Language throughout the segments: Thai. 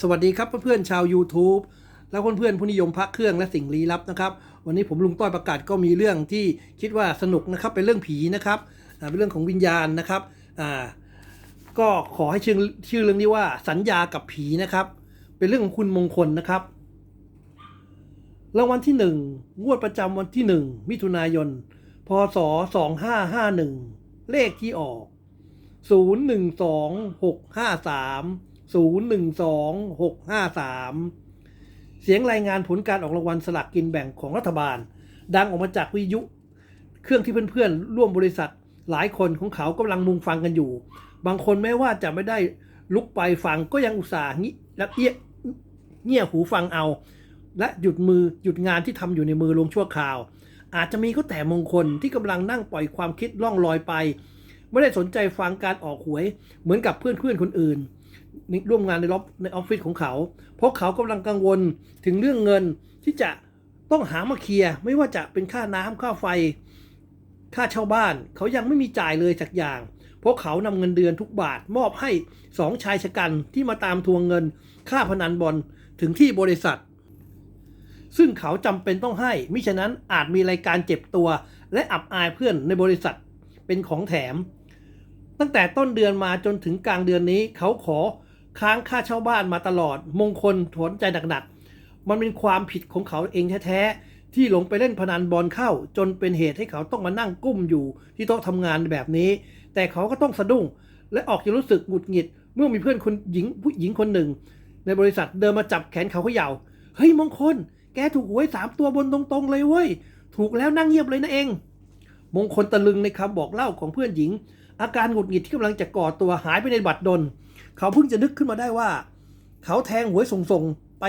สวัสดีครับเพื่อนๆชาว YouTube และเพื่อนๆผู้นิยมพระเครื่องและสิ่งลี้ลับนะครับ วันนี้ผมลุงต้อยประกาศก็มีเรื่องที่คิดว่าสนุกนะครับเป็นเรื่องผีนะครับเป็นเรื่องของวิญญาณนะครับก็ขอให้ชื่อชื่อเรื่องนี้ว่าสัญญากับผีนะครับ เป็นเรื่องของคุณมงคลนะครับรางวัลที่หนึ่งงวดประจำวันที่หนึ่งมิถุนายน พศสองห้าห้าหนึ่งเลขที่ออกศูน ย์หนึ่งสองหกห้าสามศูนย์หนึ่งสองหกห้าสามเสียงรายงานผลการออกรางวัลสลากกินแบ่งของรัฐบาล ดังออกมาจากวิทยุ เครื่องที่เพื่อนๆ ร่วมบริษัทหลายคนของเขากำลังมุงฟังกันอยู่ บางคนแม้ว่าจะไม่ได้ลุกไปฟังก็ยังอุตส่าห์งิและเอี้ยเงี่ยหูฟังเอา และหยุดมือหยุดงานที่ทำอยู่ในมือลงชั่วคราว อาจจะมีก็แต่มงคลที่กำลังนั่งปล่อยความคิดล่องลอยไป ไม่ได้สนใจฟังการออกหวย เหมือนกับเพื่อนๆคนอื่น ร่วมงานในล็อบในออฟฟิศของเขา เพราะเขากำลังกังวลถึงเรื่องเงินที่จะต้องหามาเคลียร์ไม่ว่าจะเป็นค่าน้ำค่าไฟ ค่าเช่าบ้าน เขายังไม่มีจ่ายเลยสักอย่าง เพราะเขานำเงินเดือนทุกบาทมอบให้สองชายชะกันที่มาตามทวงเงิน ค่าพนันบอลถึงที่บริษัท ซึ่งเขาจำเป็นต้องให้มิฉะนั้นอาจมีรายการเจ็บตัว และอับอายเพื่อนในบริษัทเป็นของแถม ตั้งแต่ต้นเดือนมาจนถึงกลางเดือนนี้เขาขอ ค้างค่าเช่าบ้านมาตลอด มงคลถอนใจหนักๆ มันเป็นความผิดของเขาเองแท้ๆ ที่หลงไปเล่นพนันบอลเข้า จนเป็นเหตุให้เขาต้องมานั่งกุ้มอยู่ที่โต๊ะทำงานแบบนี้ แต่เขาก็ต้องสะดุ้ง และออกจะรู้สึกหงุดหงิด เมื่อมีเพื่อนคนหญิงผู้หญิงคนหนึ่ง ในบริษัทเดินมาจับแขนเขาเขย่าเฮ้ยมงคล แกถูกหวยสามตัวบนตรงๆเลยเว้ย ถูกแล้วนั่งเงียบเลยนะเอง มงคลตะลึงในคำบอกเล่าของเพื่อนหญิง อาการหงุดหงิดที่กำลังจะก่อตัวหายไปในบัดดล เขาเพิ่งจะนึกขึ้นมาได้ว่า เขาแทงหวยส่งๆไป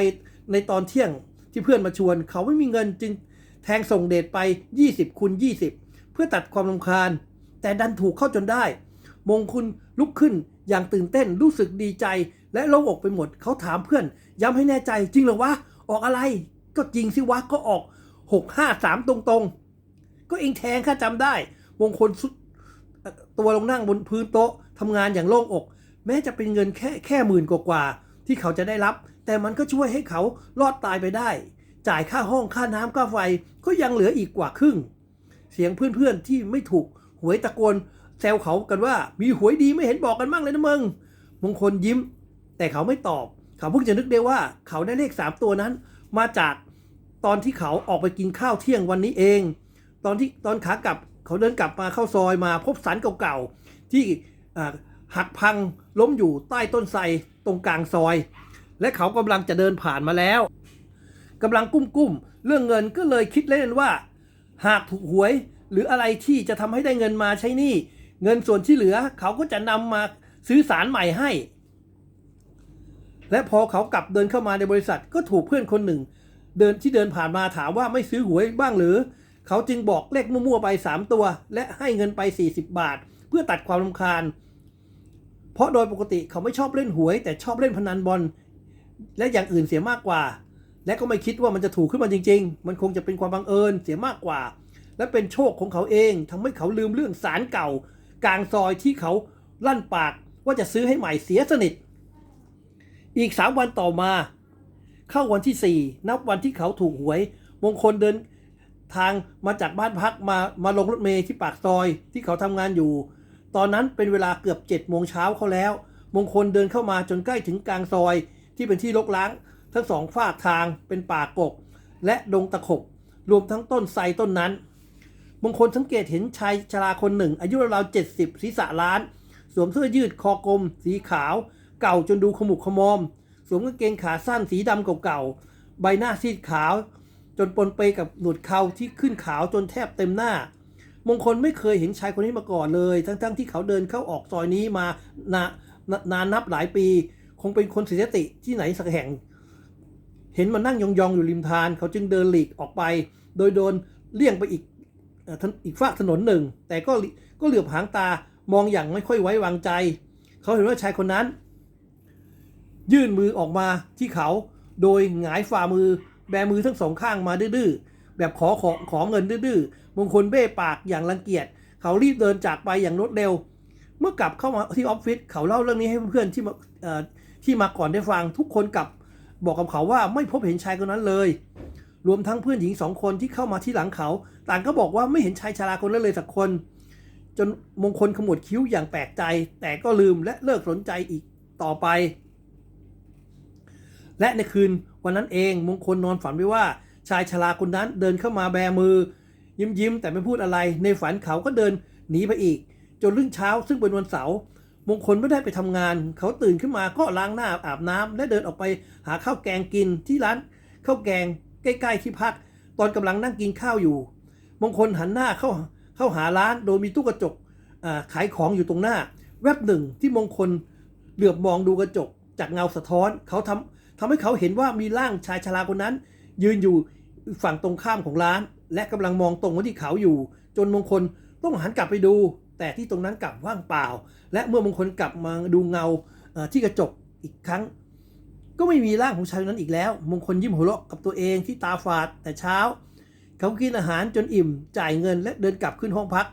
ในตอนเที่ยงที่เพื่อนมาชวน เขาไม่มีเงินจึงแทงส่งเดทไป 20คูณ20 เพื่อตัดความรำคาญ แต่ดันถูกเข้าจนได้ มงคุณลุกขึ้นอย่างตื่นเต้นรู้สึกดีใจ และโล่งอกไปหมด เขาถามเพื่อน ย้ำให้แน่ใจจริงหรอวะ ออกอะไร ก็จริงสิวะก็ออก 653 ตรงๆ ก็เองแทงข้าจำได้ มงคลสุดตัวลงนั่งบนพื้นโต๊ะทำงานอย่างโล่งอก แม้จะเป็นเงินแค่แค่หมื่นกว่าๆที่เขาจะได้รับ แต่มันก็ช่วยให้เขารอดตายไปได้ จ่ายค่าห้องค่าน้ำค่าไฟก็ยังเหลืออีกกว่าครึ่ง เสียงเพื่อนๆที่ไม่ถูกหวยตะโกนแซวเขากันว่ามีหวยดีไม่เห็นบอกกันบ้างเลยนะมึงมงคลยิ้ม แต่เขาไม่ตอบ เขาเพิ่งจะนึกได้ว่าเขาได้เลขสามตัวนั้น มาจากตอนที่เขาออกไปกินข้าวเที่ยงวันนี้เอง ตอนที่ตอนขากลับเขาเดินกลับมาเข้าซอยมาพบสารเก่าๆที่หักพัง ล้มอยู่ใต้ต้นไทรตรงกลางซอย และเขากำลังจะเดินผ่านมาแล้วกำลังกุ้มๆเรื่องเงินก็เลยคิดเล่นว่า หากถูกหวย หรืออะไรที่จะทำให้ได้เงินมาใช้นี้เงินส่วนที่เหลือเขาก็จะนำมาซื้อสารใหม่ให้ และพอเขากลับเดินเข้ามาในบริษัทก็ถูกเพื่อนคนหนึ่ง เดินที่เดินผ่านมาถามว่าไม่ซื้อหวยบ้างหรือ เขาจึงบอกเลขมั่วๆไป 3 ตัว และให้เงินไป 40 บาท เพื่อตัดความรำคาญ เพราะโดยปกติเขาไม่ชอบเล่นหวย แต่ชอบเล่นพนันบอลและอย่างอื่นเสียมากกว่า และก็ไม่คิดว่ามันจะถูกขึ้นมาจริง ๆ มันคงจะเป็นความบังเอิญเสียมากกว่า และเป็นโชคของเขาเองทำให้เขาลืมเรื่องสารเก่า กลางซอยที่เขาลั่นปากว่าจะซื้อให้ใหม่เสียสนิท อีกสามวันต่อมา เข้าวันที่สี่นับวันที่เขาถูกหวย มงคลเดินทางมาจากบ้านพักมามาลงรถเมล์ที่ปากซอยที่เขาทำงานอยู่ ตอนนั้นเป็นเวลาเกือบเจ็ดโมงเช้าเขาแล้ว มงคลเดินเข้ามาจนใกล้ถึงกลางซอย ที่เป็นที่รกร้าง ทั้งสองฝากทางเป็นป่ากก และดงตะขบ รวมทั้งต้นไทรต้นนั้น มงคลสังเกตเห็นชายชราคนหนึ่ง อายุราวเจ็ดสิบศีรษะล้าน สวมเสื้อยืดคอกลม สีขาว เก่าจนดูขมุกขมอม สวมกางเกงขาสั้นสีดำเก่าๆใบหน้าซีดขาว จนปนเปกับหนวดเขาที่ขึ้นขาวจนแทบเต็มหน้า มงคลไม่เคยเห็นชายคนนี้มาก่อนเลย ทั้งๆที่เขาเดินเข้าออกซอยนี้มานานานานนับหลายปี คงเป็นคนเสียสติที่ไหนสักแห่ง เห็นมันนั่งยองๆอยู่ริมทาน เขาจึงเดินหลีกออกไป โดยโดนเลี่ยงไปอีกอีกฝากถนนหนึ่ง แต่ก็ก็เหลือบหางตามองอย่างไม่ค่อยไว้วางใจ เขาเห็นว่าชายคนนั้น ยื่นมือออกมาที่เขาโดยหงายฝ่ามือแบมือทั้งสองข้างมาดื้อ แบบขอขอขอเงินดื้อๆมงคลเบ้ปากอย่างรังเกียจเขารีบเดินจากไปอย่างรวดเร็ว เมื่อกลับเข้ามาที่ออฟฟิศเขาเล่าเรื่องนี้ให้เพื่อนๆที่มาที่มาก่อนได้ฟังทุกคนกลับบอกกับเขาว่าไม่พบเห็นชายคนนั้นเลย รวมทั้งเพื่อนหญิงสองคนที่เข้ามาที่หลังเขา ต่างก็บอกว่าไม่เห็นชายชราคนนั้นเลยสักคน จนมงคลขมวดคิ้วอย่างแปลกใจ แต่ก็ลืมและเลิกสนใจอีกต่อไป และในคืนวันนั้นเองมงคลนอนฝันไว้ว่า ชายชราคนนั้นเดินเข้ามาแบมือ ยิ้มยิ้มๆแต่ไม่พูดอะไร ในฝันเขาก็เดินหนีไปอีก จนรุ่งเช้าซึ่งเป็นวันเสาร์มงคลไม่ได้ไปทำงาน เขาตื่นขึ้นมาก็ล้างหน้าอาบน้ำและเดินออกไปหาข้าวแกงกินที่ร้านข้าวแกงใกล้ ๆ ที่พัก ตอนกำลังนั่งกินข้าวอยู่ มงคลหันหน้าเข้าเข้าหาร้านโดยมีตู้กระจกขายของอยู่ตรงหน้า แวบหนึ่งที่มงคลเหลือบมองดูกระจกจากเงาสะท้อน เขาทำทำให้เขาเห็นว่ามีร่างชายชราคนนั้น ยืนอยู่ ฝั่งตรงข้ามของร้าน และกำลังมองตรงมาที่เขาอยู่ จนมงคลต้องหันกลับไปดู แต่ที่ตรงนั้นกลับว่างเปล่า และเมื่อมงคลกลับมาดูเงาที่กระจกอีกครั้ง ก็ไม่มีร่างของชายคนนั้นอีกแล้ว มงคลยิ้มหัวเราะกับตัวเองที่ตาฝาดแต่เช้า เขากินอาหารจนอิ่ม จ่ายเงินและเดินกลับขึ้นห้องพัก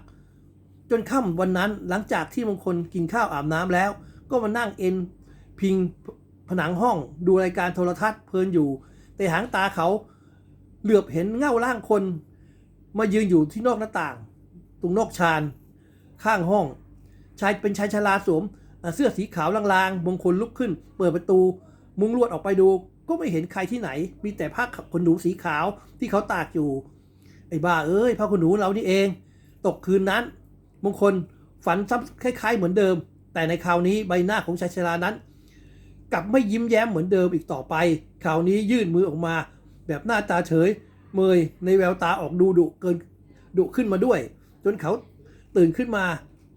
จนค่ำวันนั้นหลังจากที่มงคลกินข้าวอาบน้ำแล้ว ก็มานั่งเอ็นพิงผนังห้องดูรายการโทรทัศน์เพลินอยู่ แต่หางตาเขา เหลือบเห็นเงาร่างคน มายืนอยู่ที่นอกหน้าต่าง ตรงนอกชานข้างห้อง ชายเป็นชายชราสวมเสื้อสีขาวลางๆมงคลลุกขึ้น เปิดประตู มุงลวดออกไปดู ก็ไม่เห็นใครที่ไหน มีแต่ผ้าขนหนูสีขาวที่เขาตากอยู่ ไอ้บ้าเอ้ยผ้าขนหนูเรานี่เอง ตกคืนนั้นมงคลฝันซ้ำคล้าย ๆ เหมือนเดิม แต่ในคราวนี้ใบหน้าของชายชรานั้น กลับไม่ยิ้มแย้มเหมือนเดิมอีกต่อไป คราวนี้ยื่นมือออกมา แบบหน้าตาเฉย เมยในแววตาออกดูดุเกินดุขึ้นมาด้วย จนเขาตื่นขึ้นมา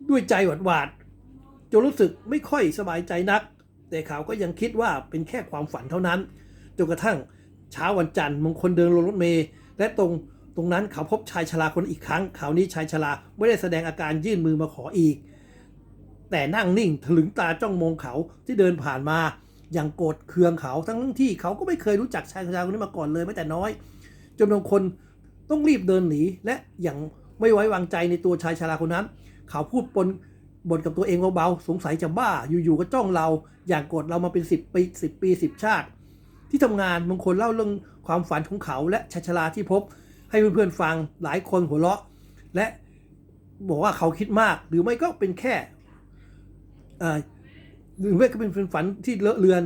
ด้วยใจหวาดหวาดๆจนรู้สึกไม่ค่อยสบายใจนัก แต่เขาก็ยังคิดว่าเป็นแค่ความฝันเท่านั้นจนกระทั่งเช้าวันจันทร์มงคลเดินลงรถเมล์และตรงตรงนั้นเขาพบชายชราคนอีกครั้งคราวนี้ชายชราไม่ได้แสดงอาการยื่นมือมาขออีก แต่นั่งนิ่งถลึงตาจ้องมองเขาที่เดินผ่านมา อย่างโกรธเคืองเขาทั้งที่เขาก็ไม่เคยรู้จักชายชราคนนี้มาก่อนเลยแม้แต่น้อย จนบางคนต้องรีบเดินหนีและอย่างไม่ไว้วางใจในตัวชายชาราคนนั้น เขาพูดปนบ่นกับตัวเองเบาๆสงสัยจะบ้าอยู่ๆก็จ้องเรา อย่างโกรธเรามาเป็นสิบปีสิบปีสิบชาติ ที่ทำงานบางคนเล่าเรื่องความฝันของเขาและชายชาราที่พบ ให้เพื่อนๆฟังหลายคนหัวเราะ และบอกว่าเขาคิดมากหรือไม่ก็เป็นแค่ เอ่อหรือไม่ก็เป็นฝันที่เลอะเลือน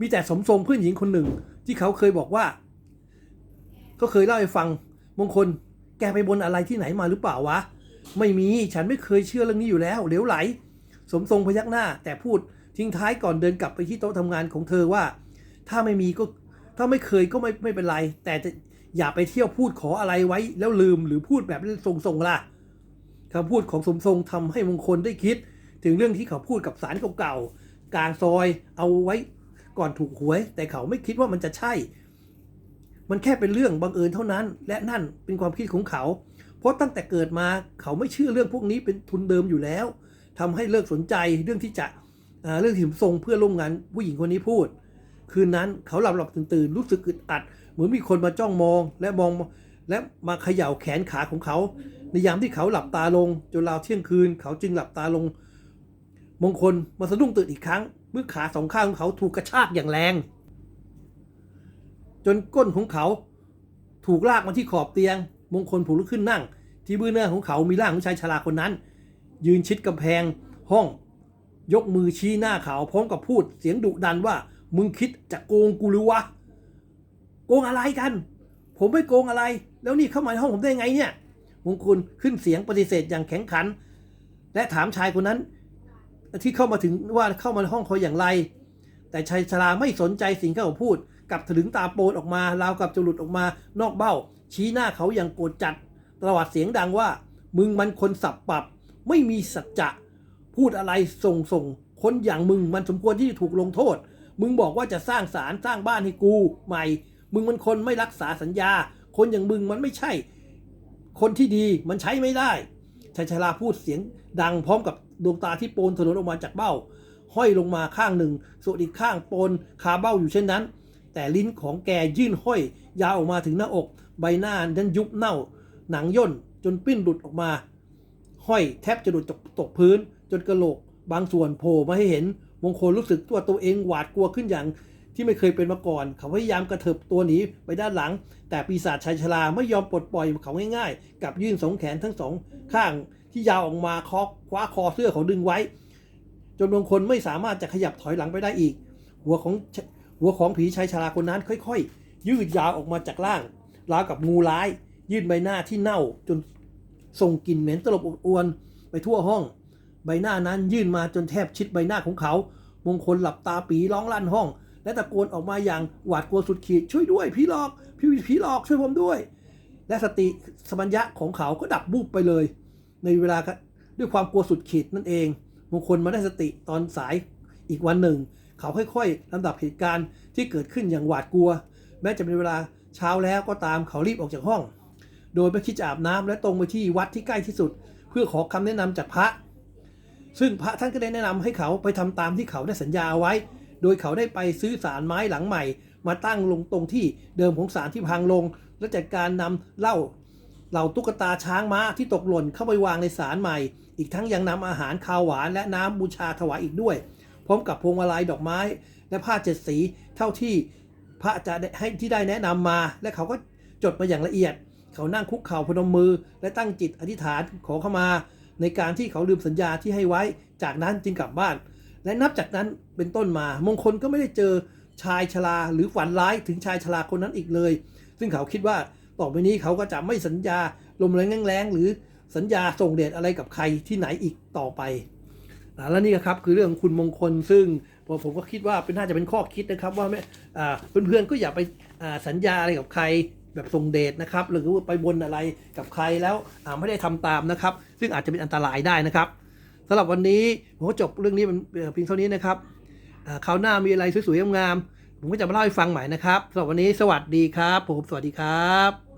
มีแต่สมทรงเพื่อนหญิงคนหนึ่ง ที่เขาเคยบอกว่า ก็เคยเล่าให้ฟังมงคล แกไปบนอะไรที่ไหนมาหรือเปล่าวะ ไม่มีฉันไม่เคยเชื่อเรื่องนี้อยู่แล้วเหลวไหล สมทรงพยักหน้า แต่พูดทิ้งท้ายก่อนเดินกลับไปที่โต๊ะทำงานของเธอว่า ถ้าไม่มีก็ถ้าไม่เคยก็ไม่ไม่เป็นไร แต่จะอย่าไปเที่ยวพูดขออะไรไว้แล้วลืมหรือพูดแบบทรงๆล่ะคำพูดของสมทรงทำให้มงคลได้คิด ถึงเรื่องที่เขาพูดกับสารเก่าๆกลางซอยเอาไว้ก่อนถูกหวย แต่เขาไม่คิดว่ามันจะใช่ มันแค่เป็นเรื่องบังเอิญเท่านั้น และนั่นเป็นความคิดของเขา เพราะตั้งแต่เกิดมาเขาไม่เชื่อเรื่องพวกนี้เป็นทุนเดิมอยู่แล้วทำให้เลิกสนใจเรื่องที่จะเรื่องที่มทรงเพื่อร่วมงานผู้หญิงคนนี้พูด คืนนั้นเขาหลับหลับตื่นตื่นรู้สึกอึดอัด เหมือนมีคนมาจ้องมองและมองและมาเขย่าแขนขาของเขา ในยามที่เขาหลับตาลงจนราวเที่ยงคืน เขาจึงหลับตาลง มงคลมาสะดุ้งตื่นอีกครั้งเมื่อขาสองข้างของเขาถูกกระชากอย่างแรง จนก้นของเขาถูกลากมาที่ขอบเตียง มงคลผูกลุกขึ้นนั่ง ที่เบื้องหน้าของเขามีร่างของชายชราคนนั้น ยืนชิดกำแพงห้อง ยกมือชี้หน้าเขาพร้อมกับพูดเสียงดุดันว่ามึงคิดจะโกงกูหรือวะโกงอะไรกัน ผมไม่โกงอะไร แล้วนี่เข้ามาในห้องผมได้ไงเนี่ย มงคลขึ้นเสียงปฏิเสธอย่างแข็งขัน และถามชายคนนั้น ที่เข้ามาถึงว่าเข้ามาในห้องเขาอย่างไร แต่ชายชราไม่สนใจสิ่งที่เขาพูดกลับถลึงตาโปนออกมาราวกับจะหลุดออกมานอกเบ้า ชี้หน้าเขาอย่างโกรธจัดตวัดเสียงดังว่า มึงมันคนสับปรับ ไม่มีสัจจะ พูดอะไรส่งส่ง คนอย่างมึงมันสมควรที่จะถูกลงโทษ มึงบอกว่าจะสร้างศาลสร้างบ้านให้กูใหม่ มึงมันคนไม่รักษาสัญญา คนอย่างมึงมันไม่ใช่ คนที่ดีมันใช้ไม่ได้ชายชราพูดเสียงดังพร้อมกับ ดวงตาที่โปนถลนออกมาจากเบ้า ห้อยลงมาข้างหนึ่ง ส่วนอีกข้างโปนคาเบ้าอยู่เช่นนั้น แต่ลิ้นของแกยื่นห้อย ยาวออกมาถึงหน้าอก ใบหน้านั้นยุบเน่า หนังย่นจนปิ้นหลุดออกมา ห้อยแทบจะหลุดตกตกพื้น จนกระโหลก บางส่วนโผล่มาให้เห็น มงคลรู้สึกตัวตัวเองหวาดกลัวขึ้นอย่างที่ไม่เคยเป็นมาก่อน เขาพยายามกระเถิบตัวหนีไปด้านหลัง แต่ปีศาจชายชราไม่ยอมปลดปล่อยเขาง่ายๆกลับยื่นสองแขนทั้งสองข้าง ที่ยาวออกมาคอคว้าคอเสื้อเขาดึงไว้ จนมงคลไม่สามารถจะขยับถอยหลังไปได้อีก หัวของหัวของผีชายชราคนนั้นค่อยๆ ยืดยาวออกมาจากล่าง ราวกับงูร้าย ยื่นใบหน้าที่เน่าจนส่งกลิ่นเหม็นตลบอบอวนไปทั่วห้อง ใบหน้านั้นยื่นมาจนแทบชิดใบหน้าของเขา มงคลหลับตาปีร้องลั่นห้อง และตะโกนออกมาอย่างหวาดกลัวสุดขีดช่วยด้วยพี่หลอกพี่พี่หลอกช่วยผมด้วย และสติสมัญญะของเขาก็ดับบูบไปเลย ในเวลาด้วยความกลัวสุดขีดนั่นเองมงคลมาได้สติตอนสายอีกวันหนึ่ง เขาค่อยๆลำดับเหตุการณ์ที่เกิดขึ้นอย่างหวาดกลัว แม้จะเป็นเวลาเช้าแล้วก็ตามเขารีบออกจากห้อง โดยไม่คิดจะอาบน้ำและตรงไปที่วัดที่ใกล้ที่สุด เพื่อขอคำแนะนำจากพระ ซึ่งพระท่านก็ได้แนะนำให้เขาไปทำตามที่เขาได้สัญญาเอาไว้ โดยเขาได้ไปซื้อสารไม้หลังใหม่ มาตั้งลงตรงที่เดิมของสารที่พังลง และจัดการนำเหล้า เหล่าตุ๊กตาช้างม้าที่ตกหล่นเข้าไปวางในสารใหม่ อีกทั้งยังนำอาหารคาวหวานและน้ำบูชาถวายอีกด้วย พร้อมกับพวงมาลัยดอกไม้ และผ้าเจ็ดสีเท่าที่พระจะให้ที่ได้แนะนำมา และเขาก็จดมาอย่างละเอียด เขานั่งคุกเข่าพนมมือ และตั้งจิตอธิษฐานขอเข้ามา ในการที่เขาลืมสัญญาที่ให้ไว้ จากนั้นจึงกลับบ้าน และนับจากนั้นเป็นต้นมา มงคลก็ไม่ได้เจอชายชราหรือฝันร้ายถึงชายชราคนนั้นอีกเลย ซึ่งเขาคิดว่า ต่อไปนี้เขาก็จะไม่สัญญาลมแรงแรงหรือสัญญาส่งเดชอะไรกับใครที่ไหนอีกต่อไปและนี่ครับคือเรื่องคุณมงคลซึ่งผมก็คิดว่าเป็นน่าจะเป็นข้อคิดนะครับว่าไม่เพื่อนๆก็อย่าไปสัญญาอะไรกับใครแบบส่งเดชนะครับ หรือไปบนอะไรกับใครแล้วไม่ได้ทำตามนะครับ ซึ่งอาจจะเป็นอันตรายได้นะครับสำหรับวันนี้ผมก็จบเรื่องนี้เป็นเพียงเท่านี้นะครับอ่าคราวหน้ามีอะไรสวยๆงามๆผมก็จะมาเล่าให้ฟังใหม่นะครับสำหรับวันนี้สวัสดีครับ ผมสวัสดีครับ